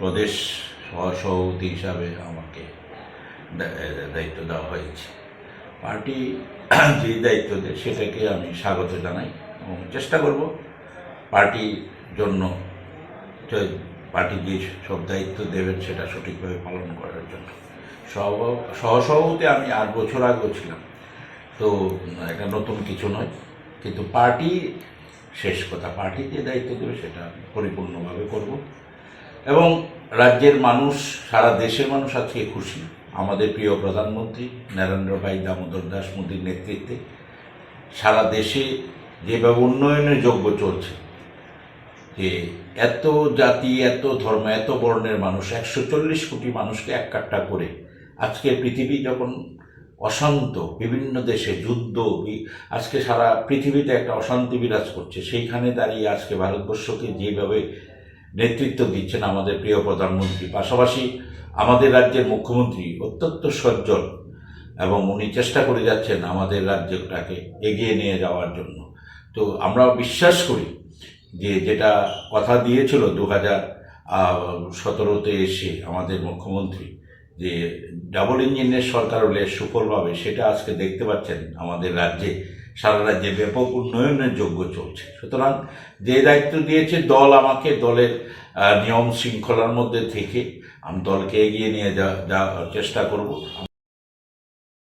প্রদেশ সহসভাপতি হিসাবে আমাকে দায়িত্ব দেওয়া হয়েছে। পার্টি যে দায়িত্ব দেয় সেটাকে আমি স্বাগত জানাই এবং চেষ্টা করব পার্টির জন্য পার্টি যে সব দায়িত্ব দেবেন সেটা সঠিকভাবে পালন করার জন্য। সহ, সহসভাপতি আমি আট বছর আগেও ছিলাম। তো, এটা নতুন কিছু নয়। কিন্তু পার্টি, শেষ কথা পার্টি যে দায়িত্ব দেবে সেটা পরিপূর্ণভাবে করব। এবং রাজ্যের মানুষ, সারা দেশের মানুষ আজকে খুশি। আমাদের প্রিয় প্রধানমন্ত্রী নরেন্দ্র ভাই দামোদর দাস মোদীর নেতৃত্বে সারা দেশে যেভাবে উন্নয়নের যোগ্য চলছে, যে এত জাতি, এত ধর্ম, এত বর্ণের মানুষ, একশো চল্লিশ কোটি মানুষকে এক কাট্টা করে আজকে পৃথিবী যখন অশান্ত, বিভিন্ন দেশে যুদ্ধ আজকে সারা পৃথিবীতে একটা অশান্তি বিরাজ করছে। সেইখানে দাঁড়িয়ে আজকে ভারতবর্ষকে যেভাবে নেতৃত্ব দিচ্ছেন আমাদের প্রিয় প্রধানমন্ত্রী। পাশাপাশি আমাদের রাজ্যের মুখ্যমন্ত্রী অত্যন্ত সজ্জল এবং উনি চেষ্টা করে যাচ্ছেন আমাদের রাজ্যটাকে এগিয়ে নিয়ে যাওয়ার জন্য। তো আমরা বিশ্বাস করি যে যেটা কথা দিয়েছিল দু হাজার সতেরোতে এসে আমাদের মুখ্যমন্ত্রী যে ডাবল ইঞ্জিনের সরকার হলে সুফল পাবে সেটা আজকে দেখতে পাচ্ছেন আমাদের রাজ্যে। সারা রাজ্যে ব্যাপক উন্নয়নের যোগ্য চলছে। সুতরাং যে দায়িত্ব দিয়েছে দল আমাকে, দলের নিয়ম শৃঙ্খলার মধ্যে থেকে আমি দলকে এগিয়ে নিয়ে যাওয়ার চেষ্টা করব।